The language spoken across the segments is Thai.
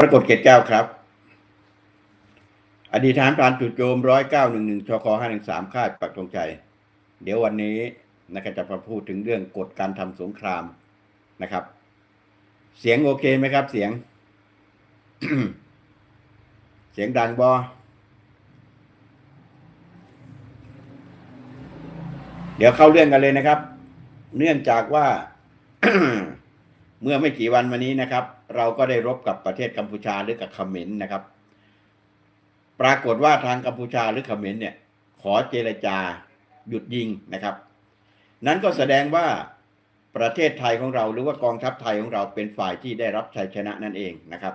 ปรากฏเกตแก้วครับ อดีตทหารพรานจู่โจมร้อยเก้าหนึ่งหนึ่งชคห้าหนึ่งสามค่ายปักธงชัยเดี๋ยววันนี้นะครับจะมาพูดถึงเรื่องกฎการทำสงครามนะครับ เสียงโอเคไหมครับ เสียง เสียงดังบอเดี๋ยวเข้าเรื่องกันเลยนะครับ เนื่องจากว่า เมื่อไม่กี่วันมานี้นะครับ เราก็ได้รบกับประเทศกัมพูชาหรือกับเขมรนนะครับ ปรากฏว่าทางกัมพูชาหรือเขมรเนี่ย ขอเจรจาหยุดยิงนะครับ นั้นก็แสดงว่าประเทศไทยของเราหรือว่ากองทัพไทยของเราเป็นฝ่ายที่ได้รับชัยชนะนั่นเองนะครับ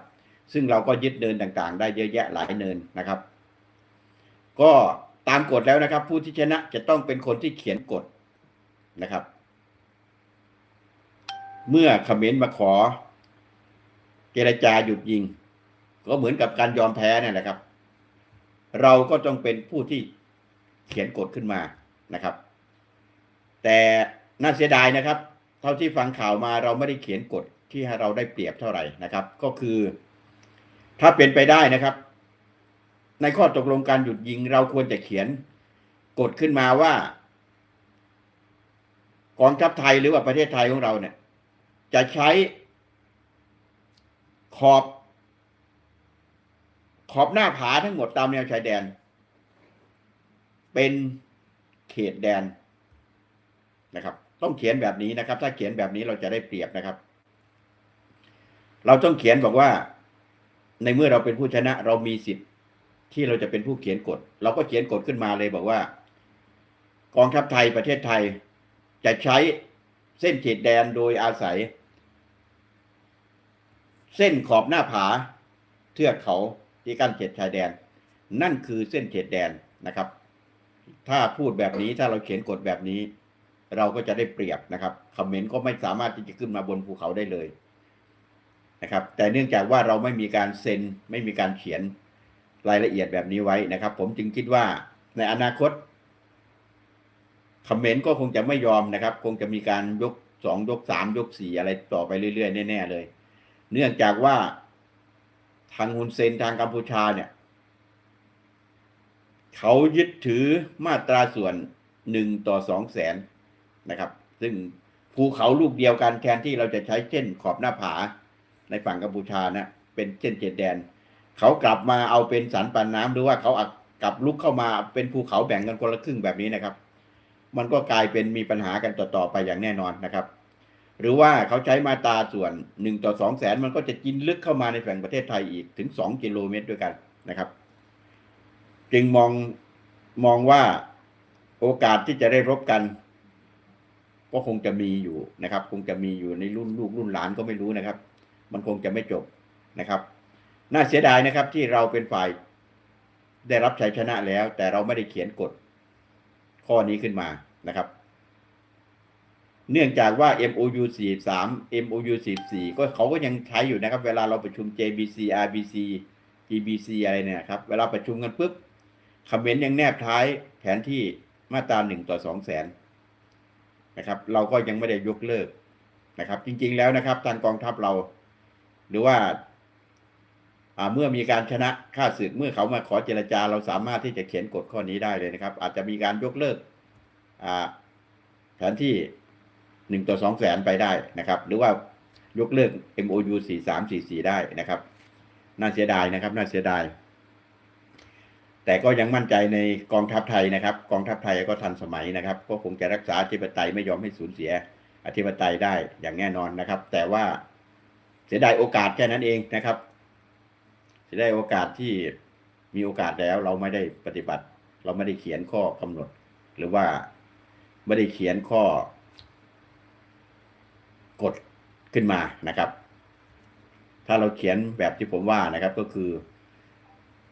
ซึ่งเราก็ยึดเนินต่างๆ ได้เยอะแยะหลายเนินนะครับ ก็ตามกฎแล้วนะครับ ผู้ที่ชนะจะต้องเป็นคนที่เขียนกฎนะครับ เมื่อเขมรมาขอ เจรจาหยุดยิง ก็เหมือนกับการยอมแพ้นั่แหละครับ เราก็ต้องเป็นผู้ที่เขียนกฎขึ้นมานะครับ แต่น่าเสียดายนะครับ เท่าที่ฟังข่าวมาเราไม่ได้เขียนกฎที่ให้เราได้เปรียบเท่าไหร่นะครับ ก็คือ ถ้าเป็นไปได้นะครับ ในข้อตกลงการหยุดยิง เราควรจะเขียนกฎขึ้นมาว่ากองทัพไทยหรือว่าประเทศไทยของเราเนี่ย จะใช้ขอบ ขอบหน้าผาทั้งหมดตามแนวชายแดน เป็นเขตแดนนะครับ ต้องเขียนแบบนี้นะครับ ถ้าเขียนแบบนี้เราจะได้เปรียบนะครับ เราต้องเขียนบอกว่า ในเมื่อเราเป็นผู้ชนะ เรามีสิทธิ์ที่เราจะเป็นผู้เขียนกฎ เราก็เขียนกฎขึ้นมาเลยบอกว่า กองทัพไทยประเทศไทยจะใช้ เส้นเขตแดนโดยอาศัย เส้นขอบหน้าผาเทือกเขาที่กั้นเขตชายแดน นั่นคือเส้นเขตแดนนะครับ ถ้าพูดแบบนี้ถ้าเราเขียนกฎแบบนี้ เราก็จะได้เปรียบนะครับคอมเมนต์ก็ไม่สามารถที่จะขึ้นมาบนภูเขาได้เลยนะครับ แต่เนื่องจากว่าเราไม่มีการเซ็นไม่มีการเขียนรายละเอียดแบบนี้ไว้นะครับ ผมจึงคิดว่าในอนาคต เขมนต์ก็คงจะไม่ยอมนะครับ คงจะมีการยกสองยกสามยกสี่อะไรต่อไปเรื่อยๆแน่ๆเลย เนื่องจากว่าทางฮุนเซนทางกัมพูชาเนี่ย เขายึดถือมาตราส่วนหนึ่งต่อสองแสนนะครับ ซึ่งภูเขาลูกเดียวกันแทนที่เราจะใช้เส้นขอบหน้าผาในฝั่งกัมพูชานะเป็นเส้นเจ็ดแดน เขากลับมาเอาเป็นสันปันน้ำหรือว่าเขากลับลุกเข้ามาเป็นภูเขาแบ่งกันคนละครึ่งแบบนี้นะครับ มันก็กลายเป็นมีปัญหากันต่อๆไปอย่างแน่นอนนะครับ หรือว่าเขาใช้มาตราส่วนหนึ่งต่อสองแสนมันก็จะกินลึกเข้ามาในฝั่งประเทศไทยอีกถึงสองกิโลเมตรด้วยกันนะครับ จึงมองมองว่าโอกาสที่จะได้รบกัน ก็คงจะมีอยู่นะครับ คงจะมีอยู่ในรุ่นลูกรุ่นหลานก็ไม่รู้นะครับ มันคงจะไม่จบนะครับ น่าเสียดายนะครับที่เราเป็นฝ่ายได้รับชัยชนะแล้ว แต่เราไม่ได้เขียนกฎ ข้อนี้ขึ้นมานะครับ เนื่องจากว่า MOU 43 MOU 44ก็เขาก็ยังใช้อยู่นะครับ เวลาเราประชุม JBC RBC GBC อะไรเนี่ยครับ เวลาประชุมกันปุ๊บคอมเมนต์ยังแนบท้ายแผนที่มาตราหนึ่งต่อสองแสนนะครับ เราก็ยังไม่ได้ยกเลิกนะครับ จริงๆแล้วนะครับ ทางกองทัพเรา หรือว่า เมื่อมีการชนะค่าศึกเมื่อเขามาขอเจรจา เราสามารถที่จะเขียนกฎข้อนี้ได้เลยนะครับ อาจจะมีการยกเลิกแผนที่หนึ่งต่อสองแสนไปได้นะครับ หรือว่ายกเลิก MOU สี่สามสี่สี่ได้นะครับ น่าเสียดายนะครับ น่าเสียดาย แต่ก็ยังมั่นใจในกองทัพไทยนะครับ กองทัพไทยก็ทันสมัยนะครับก็คงจะรักษาอธิปไตยไม่ยอมให้สูญเสียอธิปไตยได้อย่างแน่นอนนะครับ แต่ว่าเสียดายโอกาสแค่นั้นเองนะครับ เสียดายโอกาสที่มีโอกาสแล้วเราไม่ได้ปฏิบัติ เราไม่ได้เขียนข้อกำหนด หรือว่าไม่ได้เขียนข้อกฎขึ้นมานะครับ ถ้าเราเขียนแบบที่ผมว่านะครับก็คือ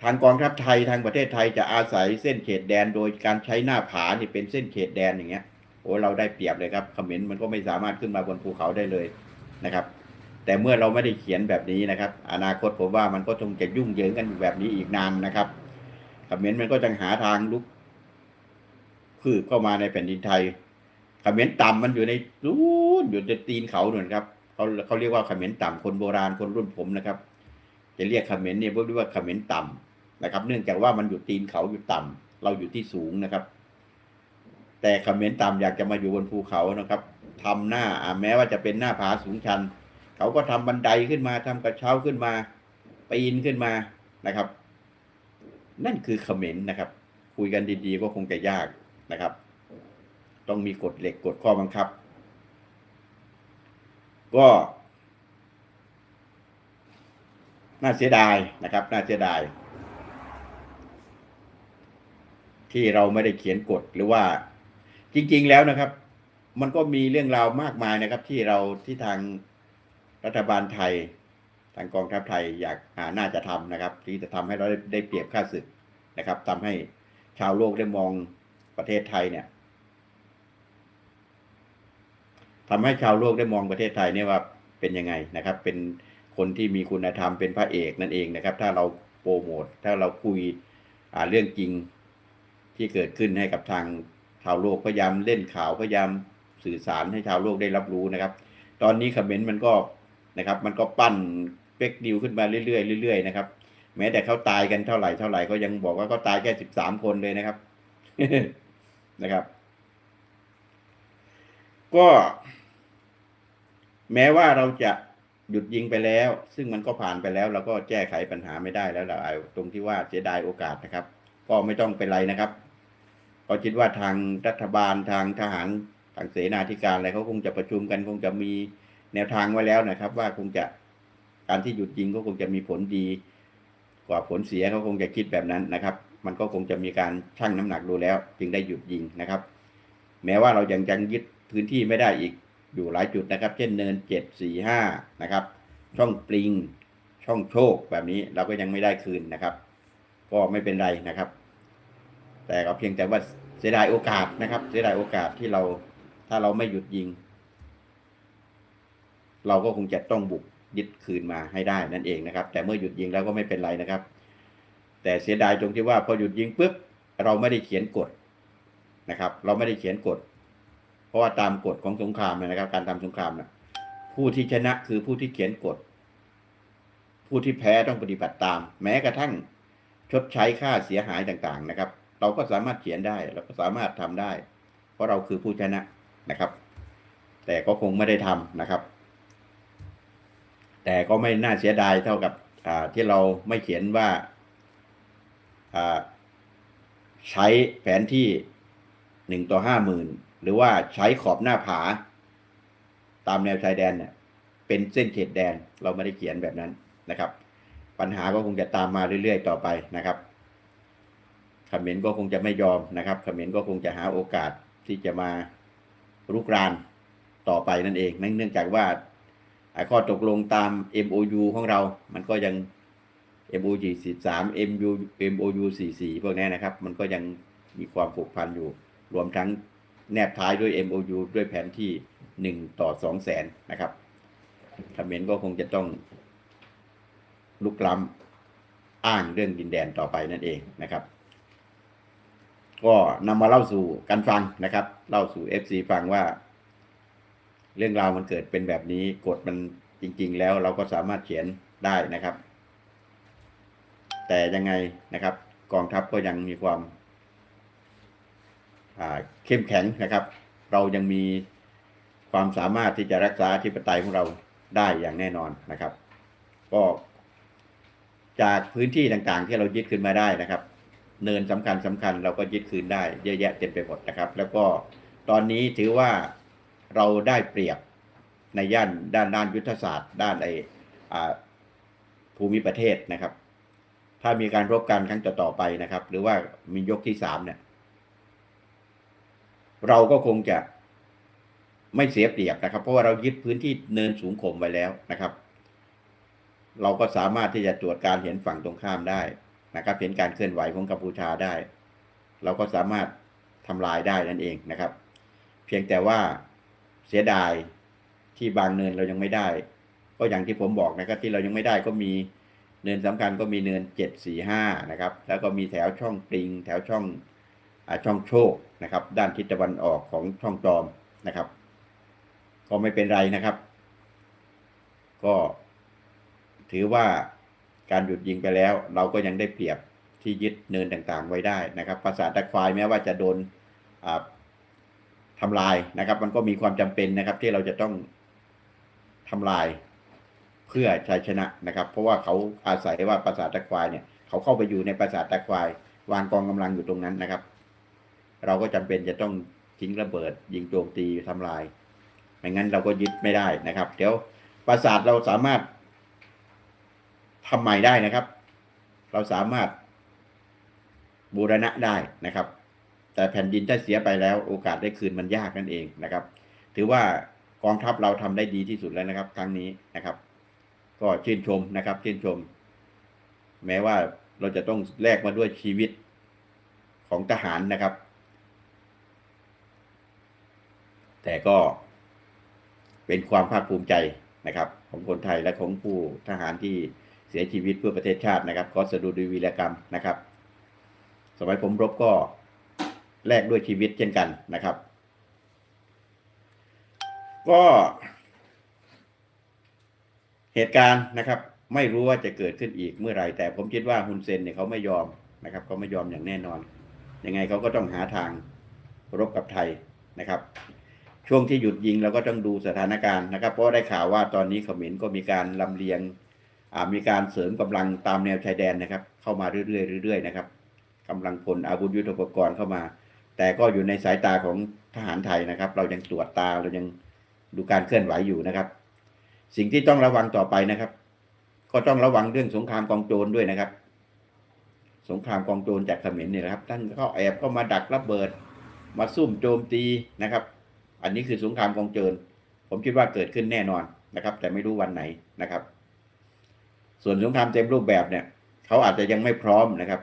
ทางกองทัพไทยทางประเทศไทยจะอาศัยเส้นเขตแดนโดยการใช้หน้าผานี่เป็นเส้นเขตแดนอย่างเงี้ยโอ้เราได้เปรียบเลยครับเขมรมันก็ไม่สามารถขึ้นมาบนภูเขาได้เลยนะครับ แต่เมื่อเราไม่ได้เขียนแบบนี้นะครับ อนาคตผมว่ามันก็คงจะยุ่งเหยิงกันแบบนี้อีกนานนะครับขมรมันก็จะหาทางลุกคืบเข้ามาในแผ่นดินไทยขมรต่ำมันอยู่ในนู้นอยู่ในตีนเขาหนุนครับเขาเขาเรียกว่าขมรต่ำคนโบราณคนรุ่นผมนะครับ จะเรียกเขมรเนี่ยเรียกว่าขมรต่ำนะครับ เนื่องจากว่ามันอยู่ตีนเขาอยู่ต่ำเราอยู่ที่สูงนะครับ แต่ขมรต่ำอยากจะมาอยู่บนภูเขานะครับทำหน้าแม้ว่าจะเป็นหน้าผาสูงชัน เขาก็ทำบันไดขึ้นมาทำกระเช้าขึ้นมาปีนขึ้นมานะครับ นั่นคือเขมรนะครับ คุยกันดีๆก็คงจะยากนะครับ ต้องมีกฎเหล็กกฎข้อบังคับ ก็ น่าเสียดายนะครับ น่าเสียดาย ที่เราไม่ได้เขียนกฎหรือว่า จริง ๆ แล้วนะครับ มันก็มีเรื่องราวมากมายนะครับ ที่เราที่ทาง รัฐบาลไทยทางกองทัพไทยอยากหาน่าจะทำนะครับ ที่จะทำให้เราได้ได้เปรียบค่าศึกนะครับทำให้ชาวโลกได้มองประเทศไทยเนี่ยทำให้ชาวโลกได้มองประเทศไทยเนี่ยว่าเป็นยังไงนะครับ เป็นคนที่มีคุณธรรมเป็นพระเอกนั่นเองนะครับ ถ้าเราโปรโมทถ้าเราคุยเรื่องจริงที่เกิดขึ้นให้กับทางชาวโลกพยายามเล่นข่าวพยายามสื่อสารให้ชาวโลกได้รับรู้นะครับ ตอนนี้คอมเมนต์มันก็ นะครับ มันก็ปั้นเฟกดิวขึ้นมาเรื่อยๆเรื่อยๆนะครับ แม้แต่เขาตายกันเท่าไหร่เท่าไหร่ก็ยังบอกว่าเขาตายแค่สิบสามคนเลยนะครับนะครับ ก็ แม้ว่าเราจะหยุดยิงไปแล้ว ซึ่งมันก็ผ่านไปแล้ว เราก็แก้ไขปัญหาไม่ได้แล้วล่ะไอ้ตรงที่ว่าเสียดายโอกาสนะครับ ก็ไม่ต้องเป็นไรนะครับก็คิดว่าทางรัฐบาลทางทหารทางเสนาธิการอะไรเขาคงจะประชุมกันคงจะมี แนวทางไว้แล้วนะครับ ว่าคงจะการที่หยุดยิงก็คงจะมีผลดี กว่าผลเสียเขาคงจะคิดแบบนั้นนะครับ มันก็คงจะมีการชั่งน้ำหนักดูแล้ว จึงได้หยุดยิงนะครับ แม้ว่าเรายังยังยึดพื้นที่ไม่ได้อีกอยู่หลายจุดนะครับ เช่นเนินเจ็ดสี่ห้านะครับ ช่องปลิง ช่องโชคแบบนี้เราก็ยังไม่ได้คืนนะครับ ก็ไม่เป็นไรนะครับ แต่ก็เพียงแต่ว่าเสียดายโอกาสนะครับ เสียดายโอกาสที่เราถ้าเราไม่หยุดยิง เราก็คงจะต้องบุกยึดคืนมาให้ได้นั่นเองนะครับ แต่เมื่อหยุดยิงแล้วก็ไม่เป็นไรนะครับ แต่เสียดายตรงที่ว่าพอหยุดยิงปุ๊บเราไม่ได้เขียนกฎนะครับ เราไม่ได้เขียนกฎ เพราะว่าตามกฎของสงครามนะครับ การทำสงครามนะผู้ที่ชนะคือผู้ที่เขียนกฎ ผู้ที่แพ้ต้องปฏิบัติตาม แม้กระทั่งชดใช้ค่าเสียหายต่างๆนะครับ เราก็สามารถเขียนได้เราก็สามารถทำได้ เพราะเราคือผู้ชนะนะครับ แต่ก็คงไม่ได้ทำนะครับ แต่ก็ไม่น่าเสียดายเท่ากับที่เราไม่เขียนว่าใช้แผนที่หนึ่งต่อห้าหมื่นหรือว่าใช้ขอบหน้าผา ตามแนวชายแดนเนี่ยเป็นเส้นเขตแดนเราไม่ได้เขียนแบบนั้นนะครับ ปัญหาก็คงจะตามมาเรื่อยๆ ต่อไปนะครับเขมรก็คงจะไม่ยอมนะครับเขมรก็คงจะหาโอกาสที่จะมารุกรานต่อไปนั่นเอง เนื่องจากว่า ข้อตกลงตาม MOU ของเรา มันก็ยัง MOU 43 MU MOU 44พวกนี้นะครับ มันก็ยังมีความผูกพันอยู่ รวมทั้งแนบท้ายด้วย MOU ด้วยแผนที่ 1 ต่อ 2 แสนนะครับเขมรก็คงจะต้องลุกล้ำอ้างเรื่องดินแดนต่อไปนั่นเองนะครับ ก็นำมาเล่าสู่กันฟังนะครับ เล่าสู่ FC ฟังว่า เรื่องราวมันเกิดเป็นแบบนี้กฎมันจริง ๆ แล้วเราก็สามารถเขียนได้นะครับ แต่ยังไงนะครับ กองทัพก็ยังมีความเข้มแข็งนะครับ เรายังมีความสามารถที่จะรักษาธิปไตยของเราได้อย่างแน่นอนนะครับ ก็จากพื้นที่ต่างๆ ที่เรายึดขึ้นมาได้นะครับ เนินสำคัญสำคัญเราก็ยึดคืนได้เยอะแยะเต็มไปหมดนะครับ แล้วก็ตอนนี้ถือว่า เราได้เปรียบในย่านด้านด้านยุทธศาสตร์ ด้านไอภูมิประเทศนะครับ ถ้ามีการรบกันครั้งต่อๆไปนะครับ หรือว่ามียกที่สามเนี่ย เราก็คงจะไม่เสียเปรียบนะครับ เพราะว่าเรายึดพื้นที่เนินสูงข่มไว้แล้วนะครับ เราก็สามารถที่จะตรวจการเห็นฝั่งตรงข้ามได้นะครับ เห็นการเคลื่อนไหวของกัมพูชาได้ เราก็สามารถทำลายได้นั่นเองนะครับ เพียงแต่ว่า เสียดายที่บางเนินเรายังไม่ได้ ก็อย่างที่ผมบอกนะครับที่เรายังไม่ได้ก็มีเนินสำคัญก็มีเนินเจ็ดสี่ห้านะครับ แล้วก็มีแถวช่องปริง แถวช่องอช่องโชคนะครับ ด้านทิศตะวันออกของช่องจอมนะครับ ก็ไม่เป็นไรนะครับ ก็ถือว่าการหยุดยิงไปแล้ว เราก็ยังได้เปรียบที่ยึดเนินต่างๆไว้ได้นะครับปราสาทตะควายแม้ว่าจะโดน อ่าทำลายนะครับ มันก็มีความจำเป็นนะครับ ที่เราจะต้องทำลายเพื่อชัยชนะนะครับ เพราะว่าเขาอาศัยว่าปราสาทตะควายเนี่ยเขาเข้าไปอยู่ในปราสาทตะควายวางกองกำลังอยู่ตรงนั้นนะครับ เราก็จำเป็นจะต้องทิ้งระเบิด ยิงโจมตีทำลายไม่งั้นเราก็ยึดไม่ได้นะครับ เดี๋ยวปราสาทเราสามารถทำใหม่ได้นะครับ เราสามารถบูรณะได้นะครับ แต่แผ่นดินถ้าเสียไปแล้วโอกาสได้คืนมันยากนั่นเองนะครับ ถือว่ากองทัพเราทำได้ดีที่สุดแล้วนะครับ ครั้งนี้นะครับ ก็ชื่นชมนะครับชื่นชม แม้ว่าเราจะต้องแลกมาด้วยชีวิตของทหารนะครับ แต่ก็เป็นความภาคภูมิใจนะครับ ของคนไทยและของผู้ทหารที่เสียชีวิตเพื่อประเทศชาตินะครับก็สดุดีวีรกรรมนะครับ สมัยผมรบก็ แลกด้วยชีวิตเช่นกันนะครับ ก็ เหตุการณ์นะครับ ไม่รู้ว่าจะเกิดขึ้นอีกเมื่อไหร่แต่ผมคิดว่าฮุนเซนเนี่ยเขาไม่ยอมนะครับเขาไม่ยอมอย่างแน่นอน ยังไงเขาก็ต้องหาทางรบกับไทยนะครับ ช่วงที่หยุดยิงเราก็ต้องดูสถานการณ์นะครับ เพราะได้ข่าวว่าตอนนี้เขมรก็มีการลำเลียงมีการเสริมกำลังตามแนวชายแดนนะครับ เข้ามาเรื่อยๆเรื่อยๆนะครับกำลังพลอาวุธยุทโธปกรณ์เข้ามา แต่ก็อยู่ในสายตาของทหารไทยนะครับ เรายังตรวจตาเรายังดูการเคลื่อนไหวอยู่นะครับ สิ่งที่ต้องระวังต่อไปนะครับ ก็ต้องระวังเรื่องสงครามกองโจรด้วยนะครับ สงครามกองโจรจากเขมรเนี่ยนะครับ ท่านก็แอบเข้ามาดักระเบิด มาซุ่มโจมตีนะครับ อันนี้คือสงครามกองโจรผมคิดว่าเกิดขึ้นแน่นอนนะครับ แต่ไม่รู้วันไหนนะครับ ส่วนสงครามเต็มรูปแบบเนี่ย เขาอาจจะยังไม่พร้อมนะครับ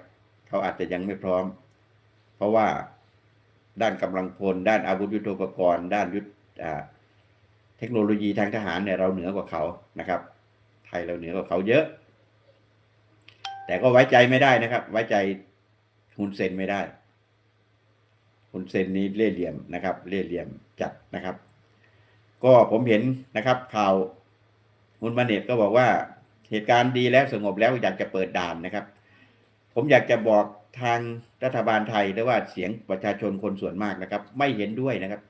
เขาอาจจะยังไม่พร้อม เพราะว่า ด้านกำลังพล ด้านอาวุธยุทโธปกรณ์ ด้านยุทธเทคโนโลยีทางทหารเนี่ยเราเหนือกว่าเขานะครับ ไทยเราเหนือกว่าเขาเยอะ แต่ก็ไว้ใจไม่ได้นะครับ ไว้ใจฮุนเซนไม่ได้ฮุนเซนนี้เล่เหลี่ยมนะครับ เล่เหลี่ยมจัดนะครับ ก็ผมเห็นนะครับ ข่าวฮุนมาเนตก็บอกว่าเหตุการณ์ดีแล้วสงบแล้วอยากจะเปิดด่านนะครับ ผมอยากจะบอก ทางรัฐบาลไทยหรือว่าเสียงประชาชนคนส่วนมากนะครับ ไม่เห็นด้วยนะครับ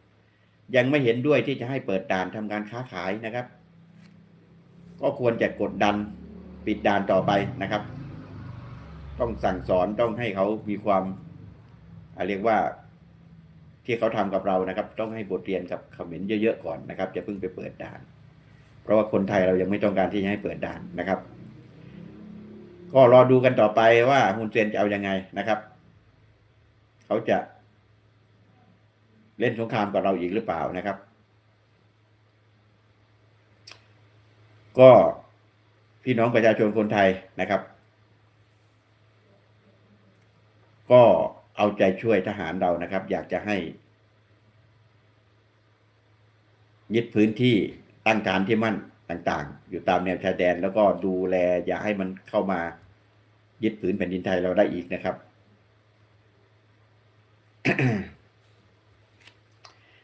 ยังไม่เห็นด้วยที่จะให้เปิดด่านทำการค้าขายนะครับ ก็ควรจะกดดันปิดด่านต่อไปนะครับ ต้องสั่งสอนต้องให้เขามีความอาเรียกว่าที่เขาทำกับเรานะครับ ต้องให้บทเรียนกับคอมเขมรเยอะๆก่อนนะครับจะเพิ่งไปเปิดด่าน เพราะว่าคนไทยเรายังไม่ต้องการที่จะให้เปิดด่านนะครับ ก็รอดูกันต่อไปว่าฮุนเซนจะเอายังไงนะครับ เขาจะ เล่นสงครามกับเราอีกหรือเปล่านะครับ ก็พี่น้องประชาชนคนไทยนะครับ ก็เอาใจช่วยทหารเรานะครับ อยากจะให้ ยึดพื้นที่ตั้งฐานที่มั่น ต่างๆ อยู่ตามแนวชายแดน แล้วก็ดูแลอย่าให้มันเข้ามายึดผืนแผ่นดินไทยเราได้อีกนะครับ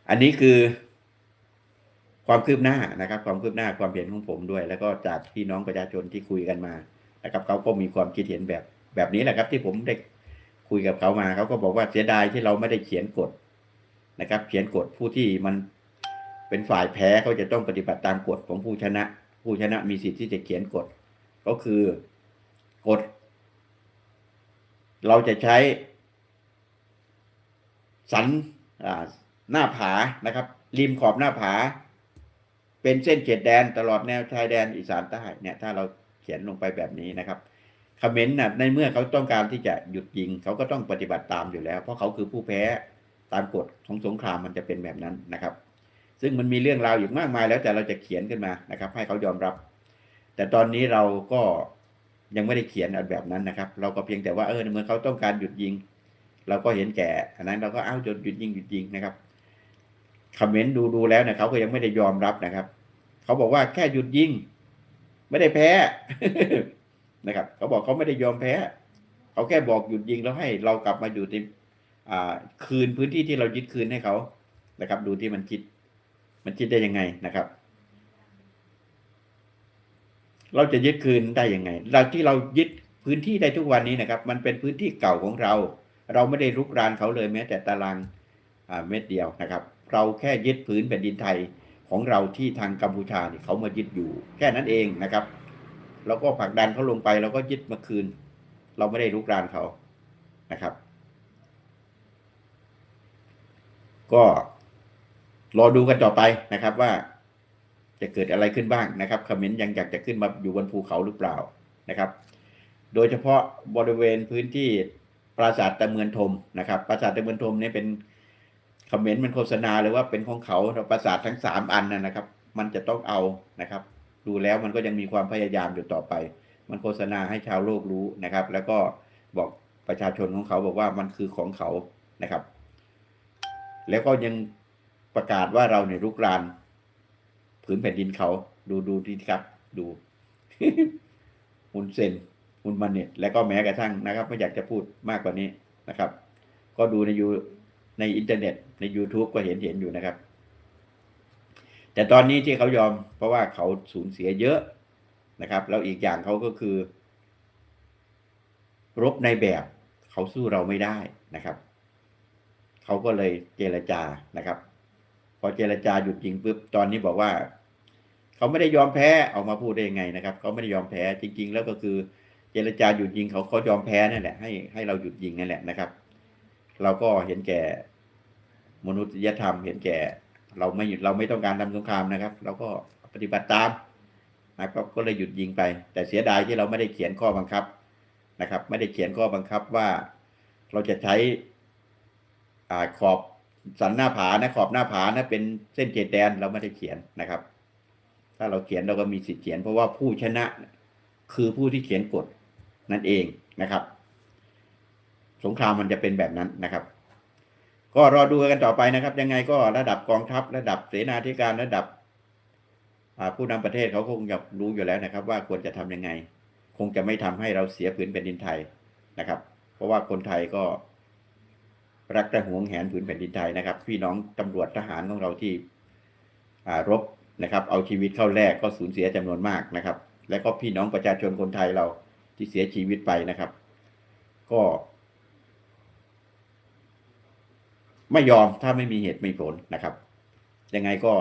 อันนี้คือความคืบหน้านะครับ ความคืบหน้าความเห็นของผมด้วย แล้วก็จากพี่น้องประชาชนที่คุยกันมานะครับเขาก็มีความคิดเห็นแบบแบบนี้แหละครับ ที่ผมได้คุยกับเขามาเขาก็บอกว่าเสียดายที่เราไม่ได้เขียนกฎนะครับ เขียนกฎผู้ที่มัน เป็นฝ่ายแพ้เขาจะต้องปฏิบัติตามกฎของผู้ชนะ ผู้ชนะมีสิทธิ์ที่จะเขียนกฎ ก็คือกฎ เราจะใช้ สันหน้าผานะครับ ริมขอบหน้าผา เป็นเส้นเขตแดนตลอดแนวชายแดนอีสานใต้เนี่ยถ้าเราเขียนลงไปแบบนี้นะครับคอมเมนต์นะในเมื่อเขาต้องการที่จะหยุดยิง เขาก็ต้องปฏิบัติตามอยู่แล้ว เพราะเขาคือผู้แพ้ตามกฎของสงครามมันจะเป็นแบบนั้นนะครับ ซึ่งมันมีเรื่องราวอยู่มากมายแล้วแต่เราจะเขียนขึ้นมานะครับ ให้เขายอมรับ แต่ตอนนี้เราก็ยังไม่ได้เขียนแบบนั้นนะครับ เราก็เพียงแต่ว่าเออเมื่อเขาต้องการหยุดยิง เราก็เห็นแก่อันนั้นเราก็อ้าวจนหยุดยิงหยุดยิงนะครับคอมเมนต์ดูดูแล้วนี่ยเขาก็ยังไม่ได้ยอมรับนะครับ เขาบอกว่าแค่หยุดยิง ไม่ได้แพ้นะครับ เขาบอกเขาไม่ได้ยอมแพ้ เขาแค่บอกหยุดยิงแล้วให้เรากลับมาอยู่ที่อ่าคืนพื้นที่ที่เรายึดคืนให้เขานะครับ ดูที่มันคิด มันคิดได้ยังไงนะครับ เราจะยึดคืนได้ยังไงเราที่เรายึดพื้นที่ได้ทุกวันนี้นะครับ มันเป็นพื้นที่เก่าของเรา เราไม่ได้รุกรานเขาเลยแม้แต่ตารางเม็ดเดียวนะครับ เราแค่ยึดพื้นแผ่นดินไทยของเราที่ทางกัมพูชาเนี่ยเขามายึดอยู่ แค่นั้นเองนะครับเราก็ผลักดันเขาลงไปเราก็ยึดมาคืน เราไม่ได้รุกรานเขานะครับ ก็ รอดูกันต่อไปนะครับว่า จะเกิดอะไรขึ้นบ้างนะครับคอมเมนต์ยังอยากจะขึ้นมาอยู่บนภูเขาหรือเปล่านะครับ โดยเฉพาะบริเวณพื้นที่ปราสาทตะเมือนทมนะครับ ปราสาทตะเมือนทมเนี่ยเป็นคอมเมนต์มันโฆษณาเลยว่าเป็นของเขาปราสาททั้งสามอันนะครับ มันจะต้องเอานะครับ ดูแล้วมันก็ยังมีความพยายามอยู่ต่อไป มันโฆษณาให้ชาวโลกรู้นะครับ แล้วก็บอกประชาชนของเขาบอกว่ามันคือของเขานะครับ แล้วก็ยัง ประกาศว่าเราเนี่ยรุกรานผืนแผ่นดินเขา ดูดูดีครับ ดูหุนเซนหุนมันเน็ตและก็แม้กระทั่งนะครับ ไม่อยากจะพูดมากกว่านี้นะครับ ก็ดูในยูในอินเทอร์เน็ต ใน YouTube ก็เห็นเห็นอยู่นะครับ แต่ตอนนี้ที่เขายอม เพราะว่าเขาสูญเสียเยอะนะครับ แล้วอีกอย่างเขาก็คือ รบในแบบเขาสู้เราไม่ได้นะครับ เขาก็เลยเจรจานะครับ พอเจรจาหยุดยิงปุ๊บตอนนี้บอกว่า เขาไม่ได้ยอมแพ้ออกมาพูดได้ยังไงนะครับ เขาไม่ได้ยอมแพ้จริง ๆ แล้วก็คือเจรจาหยุดยิงเขาเขายอมแพ้นั่นแหละ ให้ให้เราหยุดยิงนั่นแหละนะครับ เราก็เห็นแก่ มนุษยธรรม เห็นแก่ เราไม่เราไม่ต้องการทำสงครามนะครับ เราก็ปฏิบัติตามนะครับก็เลยหยุดยิงไป แต่เสียดายที่เราไม่ได้เขียนข้อบังคับนะครับ ไม่ได้เขียนข้อบังคับว่าเราจะใช้อ่าขอบ สันหน้าผานะขอบหน้าผานะเป็นเส้นเขตแดนเราไม่ได้เขียนนะครับ ถ้าเราเขียนเราก็มีสิทธิ์เขียน เพราะว่าผู้ชนะคือผู้ที่เขียนกฎนั่นเองนะครับ สงครามมันจะเป็นแบบนั้นนะครับ ก็รอดูกันต่อไปนะครับ ยังไงก็ระดับกองทัพ ระดับเสนาธิการระดับผู้นำประเทศเขาคงอยากรู้อยู่แล้วนะครับ ว่าควรจะทำยังไง คงจะไม่ทำให้เราเสียผืนแผ่นดินไทยนะครับ เพราะว่าคนไทยก็ รักแต่หวงแหนผืนแผ่นดินไทยนะครับ พี่น้องตำรวจทหารของเราที่รบนะครับ เอาชีวิตเข้าแลกก็สูญเสียจำนวนมากนะครับ และก็พี่น้องประชาชนคนไทยเราที่เสียชีวิตไปนะครับ ก็ ไม่ยอมถ้าไม่มีเหตุไม่ผลนะครับ ยังไงก็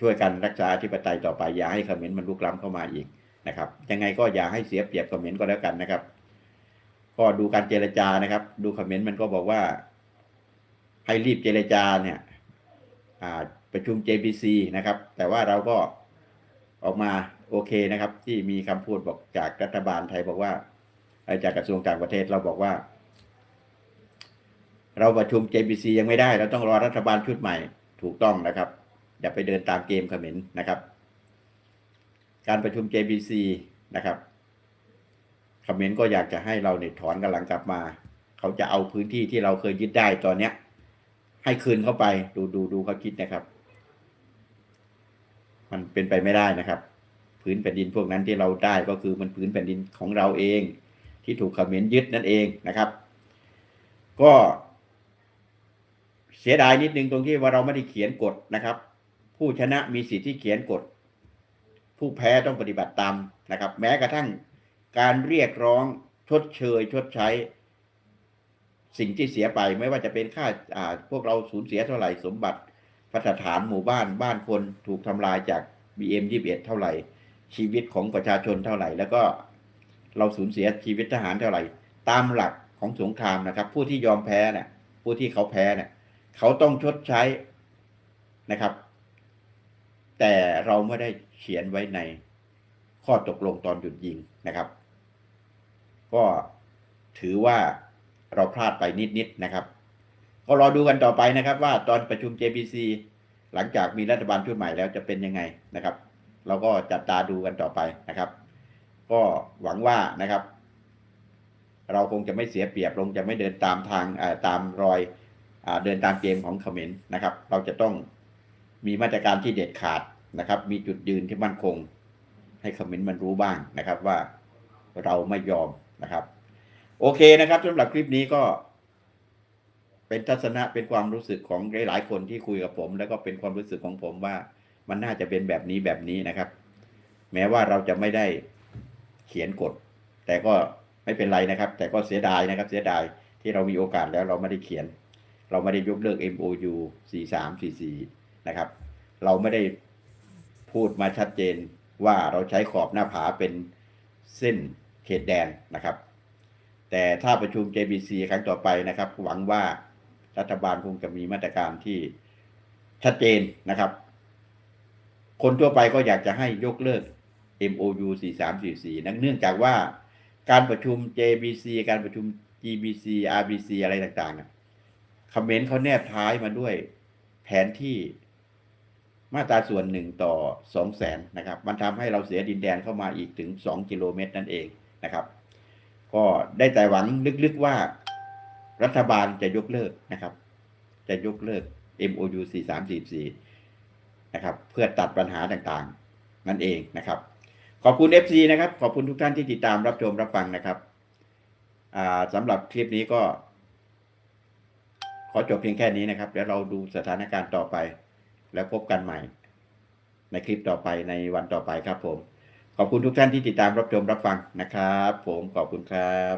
ช่วยกันรักษาอธิปไตยต่อไปอย่าให้เขมรมันลุกล้ำเข้ามาอีกนะครับ ยังไงก็อย่าให้เสียเปรียบคอมเขมรก็แล้วกันนะครับ ก็ดูการเจรจานะครับ ดูคอมเขมรมันก็บอกว่า ให้รีบเจรจาเนี่ยประชุม JPC นะครับ แต่ว่าเราก็ออกมาโอเคนะครับ ที่มีคำพูดบอกจากรัฐบาลไทยบอกว่าจากกระทรวงต่างประเทศเราบอกว่า เราประชุม JPC ยังไม่ได้ เราต้องรอรัฐบาลชุดใหม่ถูกต้องนะครับ อย่าไปเดินตามเกมเขมรนะครับ การประชุม JPC นะครับเขมรก็อยากจะให้เราเนี่ยถอนกำลังกลับมา เขาจะเอาพื้นที่ที่เราเคยยึดได้ตอนเนี้ย ให้คืนเข้าไป ดูดูดูเขาคิดนะครับ มันเป็นไปไม่ได้นะครับ พื้นแผ่นดินพวกนั้นที่เราได้ก็คือมันพื้นแผ่นดินของเราเอง ที่ถูกเขมรยึดนั่นเองนะครับ ก็เสียดายนิดนึงตรงที่ว่าเราไม่ได้เขียนกฎนะครับ ผู้ชนะมีสิทธิ์ที่เขียนกฎ ผู้แพ้ต้องปฏิบัติตามนะครับ แม้กระทั่งการเรียกร้องชดเชยชดใช้ สิ่งที่เสียไปไม่ว่าจะเป็นค่าอ่าพวกเราสูญเสียเท่าไหร่สมบัติพัฒฐานหมู่บ้านบ้านคนถูกทำลายจาก BM 21 เท่าไหร่ ชีวิตของประชาชนเท่าไหร่ แล้วก็เราสูญเสียชีวิตทหารเท่าไหร่ ตามหลักของสงครามนะครับ ผู้ที่ยอมแพ้เนี่ยผู้ที่เขาแพ้เนี่ยเขาต้องชดใช้นะครับ แต่เราไม่ได้เขียนไว้ในข้อตกลงตอนหยุดยิงนะครับ ก็ถือว่า เราพลาดไปนิดๆนะครับ ก็รอดูกันต่อไปนะครับ ว่าตอนประชุม JPC หลังจากมีรัฐบาลชุดใหม่แล้วจะเป็นยังไงนะครับ เราก็จับตาดูกันต่อไปนะครับ ก็หวังว่านะครับ เราคงจะไม่เสียเปรียบลงจะไม่เดินตามทางตามรอยอเดินตามเกมของเขมรนะครับ เราจะต้องมีมาตรการที่เด็ดขาดนะครับ มีจุดยืนที่มั่นคง ให้เขมรมันรู้บ้างนะครับว่าเราไม่ยอมนะครับ โอเคนะครับสำหรับคลิปนี้ก็ เป็นทัศนะเป็นความรู้สึกของหลาย ๆ คนที่คุยกับผม แล้วก็เป็นความรู้สึกของผมว่ามันน่าจะเป็นแบบนี้แบบนี้นะครับ แม้ว่าเราจะไม่ได้เขียนกฎ แต่ก็ไม่เป็นไรนะครับ แต่ก็เสียดายนะครับ เสียดายที่เรามีโอกาสแล้วเราไม่ได้เขียน เราไม่ได้ยกเลิก MOU 4344นะครับ เราไม่ได้พูดมาชัดเจนว่าเราใช้ขอบหน้าผาเป็นเส้นเขตแดนนะครับ แต่ถ้าประชุม JBC ครั้งต่อไปนะครับ หวังว่ารัฐบาลคงจะมีมาตรการที่ชัดเจนนะครับ คนทั่วไปก็อยากจะให้ยกเลิก MOU 4344นั่นเนื่องจากว่าการประชุม JBC การประชุม GBC RBC อะไรต่างๆนะคอมเมนต์เขาแนบท้ายมาด้วยแผนที่มาตราส่วนหนึ่งต่อสองแสนนะครับ มันทำให้เราเสียดินแดนเข้ามาอีกถึงสองกิโลเมตรนั่นเองนะครับ ก็ได้แต่หวังลึกๆว่ารัฐบาลจะยกเลิกนะครับ จะยกเลิก MOU 4344นะครับ เพื่อตัดปัญหาต่างๆ นั่นเองนะครับ ขอบคุณ FC นะครับ ขอบคุณทุกท่านที่ติดตามรับชมรับฟังนะครับสำหรับคลิปนี้ก็ ขอจบเพียงแค่นี้นะครับเดี๋ยวเราดูสถานการณ์ต่อไป แล้วพบกันใหม่ ในคลิปต่อไปในวันต่อไปครับผม ขอบคุณทุกท่านที่ติดตามรับชมรับฟังนะครับ ผมขอบคุณครับ